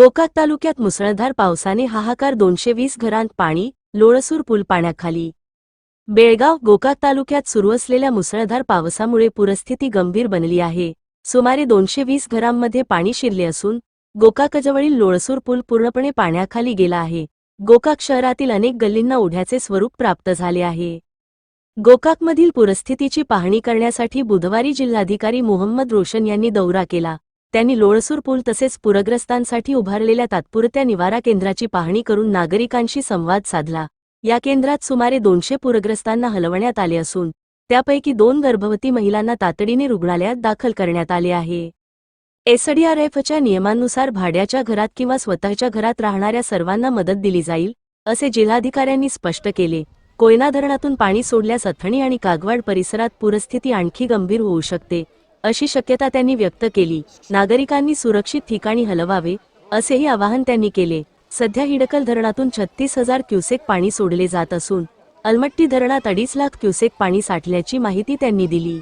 गोकाक तालुक्यात मुसळधार पावसाने हाहाकार दोनशे वीस घरांत पाणी लोळसूर पूल पाण्याखाली. बेळगाव गोकाक तालुक्यात सुरू असलेल्या मुसळधार पावसामुळे पूरस्थिती गंभीर बनली आहे. सुमारे दोनशे वीस घरांमध्ये पाणी शिरले असून गोकाकजवळील लोळसूर पूल पूर्णपणे पाण्याखाली गेला आहे. गोकाक शहरातील अनेक गल्लींना ओढ्याचे स्वरूप प्राप्त झाले आहे. गोकाकमधील पूरस्थितीची पाहणी करण्यासाठी बुधवारी जिल्हाधिकारी मोहम्मद रोशन यांनी दौरा केला. त्यांनी लोळसूर पूल तसेच पूरग्रस्तांसाठी उभारलेल्या तात्पुरत्या निवारा केंद्राची पाहणी करून नागरिकांशी संवाद साधला. या केंद्रात सुमारे दोनशे पूरग्रस्तांना हलवण्यात आले असून त्यापैकी दोन गर्भवती महिलांना तातडीने रुग्णालयात दाखल करण्यात आले आहे. एसडीआरएफच्या नियमांनुसार भाड्याच्या घरात किंवा स्वतःच्या घरात राहणाऱ्या सर्वांना मदत दिली जाईल असे जिल्हाधिकाऱ्यांनी स्पष्ट केले. कोयना धरणातून पाणी सोडल्यास अथणी आणि कागवाड परिसरात पूरस्थिती आणखी गंभीर होऊ शकते. अशी शक्यता त्यांनी व्यक्त केली. नागरिकांनी सुरक्षित ठिकाणी हलवावे असेही आवाहन त्यांनी केले. सध्या हिडकल धरणातून छत्तीस हजार क्युसेक पाणी सोडले जात असून अलमट्टी धरणात अडीच लाख क्युसेक पाणी साठल्याची माहिती त्यांनी दिली.